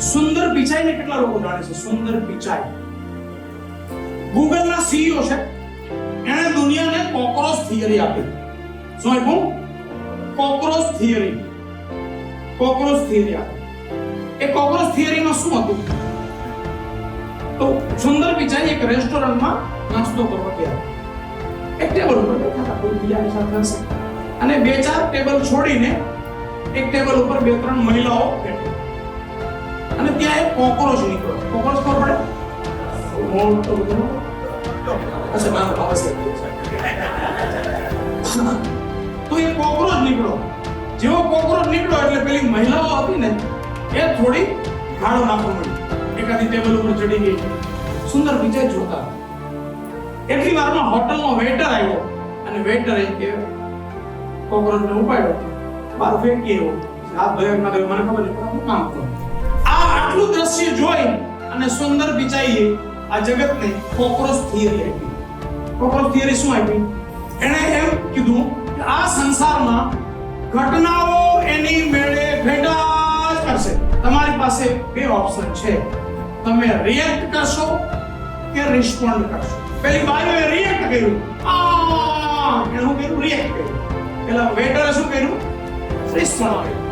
સુંદર પિચાઈને કેટલા લોકો જાણે છે? સુંદર પિચાઈ ગૂગલ ના સીઈઓ છે. એણે દુનિયાને કોક્રોચ થિયરી આપી. શું આપ્યું? Cockroach theory. કોક્રોચ થિયરી એ કોક્રોચ થિયરીમાં શું હતું? તો સુંદર પિચાઈ એક રેસ્ટોરન્ટમાં નાસ્તો કરવા ગયા. એક ટેબલ ઉપર બેઠા હતા. કોઈ બીજાની સાથે અને બે ચાર ટેબલ છોડીને એક ટેબલ ઉપર બે ત્રણ મહિલાઓ બેઠી. અને ત્યાં એક કોકરોચ નીકળ્યો કોકરોચ ખબર પડે? તો એ કોકરોચ નીકળ્યો. જેવો કોકરોચ નીકળ્યો એટલે પેલી મહિલાઓ હતી ને, એ થોડી ગાળો નાખવા મળી એકાદી ટેબલ ઉપર ચડી ગઈ. સુંદર વિજય જોતા. એટલી વારમાં હોટલનો વેટર આવ્યો. અને વેટરે એ કોકરોચને ઉપાડ્યો. બહાર ફેંકી એવો હાથ ધોયા મને ખબર નહીં કામ કરું? આટલું દ્રશ્ય જોઈ અને સુંદર પિચાઈએ આ જગતને કોક્રોચ થિયરી આપી. કોક્રોચ થિયરી શું આપી? એણે એમ કીધું કે આ સંસારમાં ઘટનાઓ એની મેળે ભેટા જ કરશે. તમારી પાસે બે ઓપ્શન છે. તમે રિએક્ટ કરશો કે રિસ્પોન્ડ કરશો. પેલી બાજુએ રિએક્ટ કર્યું. આ! શું કર્યું? રિએક્ટ કર્યું. પેલા વેટરે શું કર્યું? રિસ્પોન્ડ કર્યું.